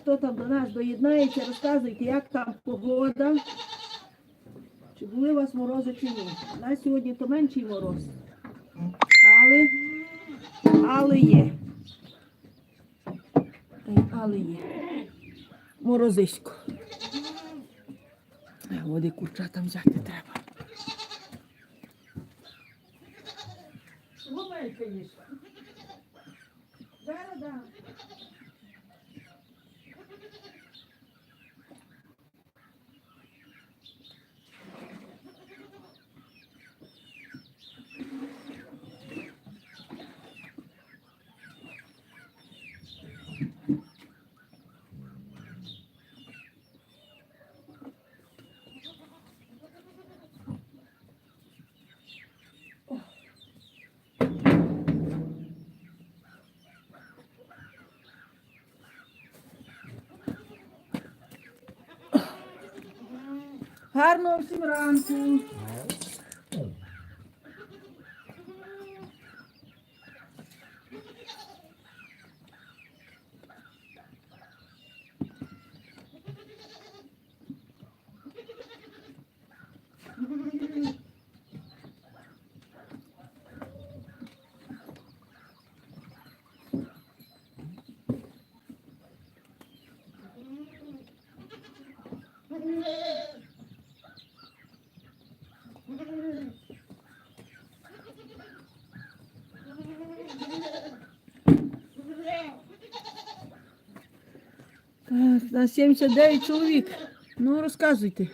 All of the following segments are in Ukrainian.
хто там до нас доєднається, розказуйте, як там погода. Чи були у вас морози чи ні? У сьогодні то менший мороз. Але, але є. Але є. Морозисько. Е, Води курчатам взяти треба. Гумелька їж. Зараз дам. Гарного всім ранку. На 79 чоловік. Ну, розказуйте.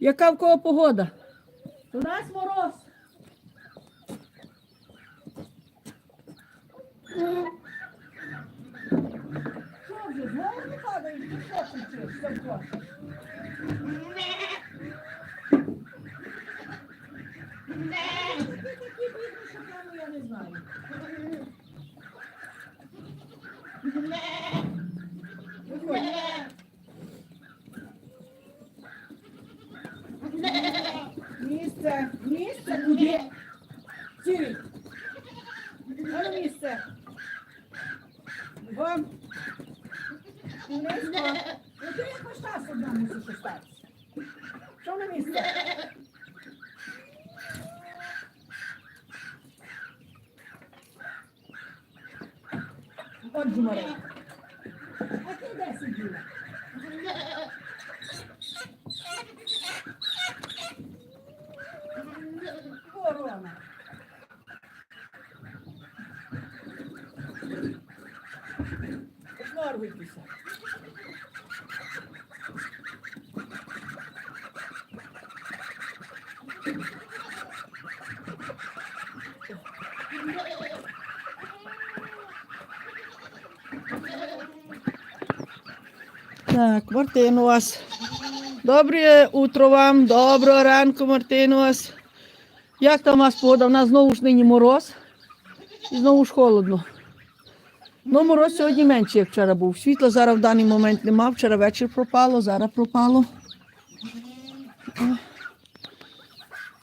Яка в кого погода? У нас мороз. Що вже, знову не падаєш? Ти що кричиш, Савко? Ти такі бідні, що прямо я не знаю. Місце, місце, куди? А ну місце. Вам. Низько. Ну ти хоч час одна мусиш остатися. Що на місце? От Марина. А ти де сиділа? Шмаргуйтеся. Так, Мартин у вас. Добре утро вам, доброго ранку, Мартин вас. Як там у вас погода? У нас знову ж нині мороз. І знову ж холодно. Ну, мороз сьогодні менший, як вчора був. Світла зараз в даний момент нема. Вчора вечір пропало, зараз пропало.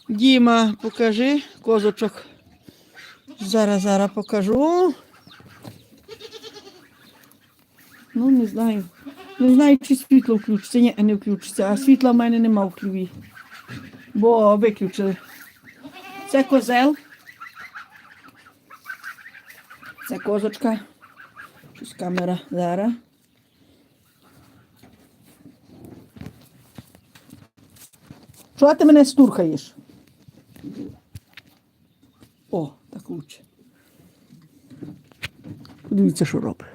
Діма, покажи козочок. Зараз, зараз покажу. Ну, не знаю. Не знаю, чи світло включиться. Ні, не включиться. А світла в мене нема в хліві. Бо виключили. Це козел. Це козочка. Щось камера зараз. Чого ти мене стурхаєш? О, так лучше. Подивіться, що робить.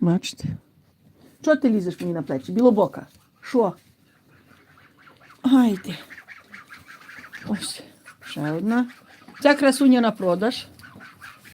Бачите? Чого ти лізеш мені на плечі? Білобока. Що? Ай ти. Ось. Ще одна. Ця красуня на продаж.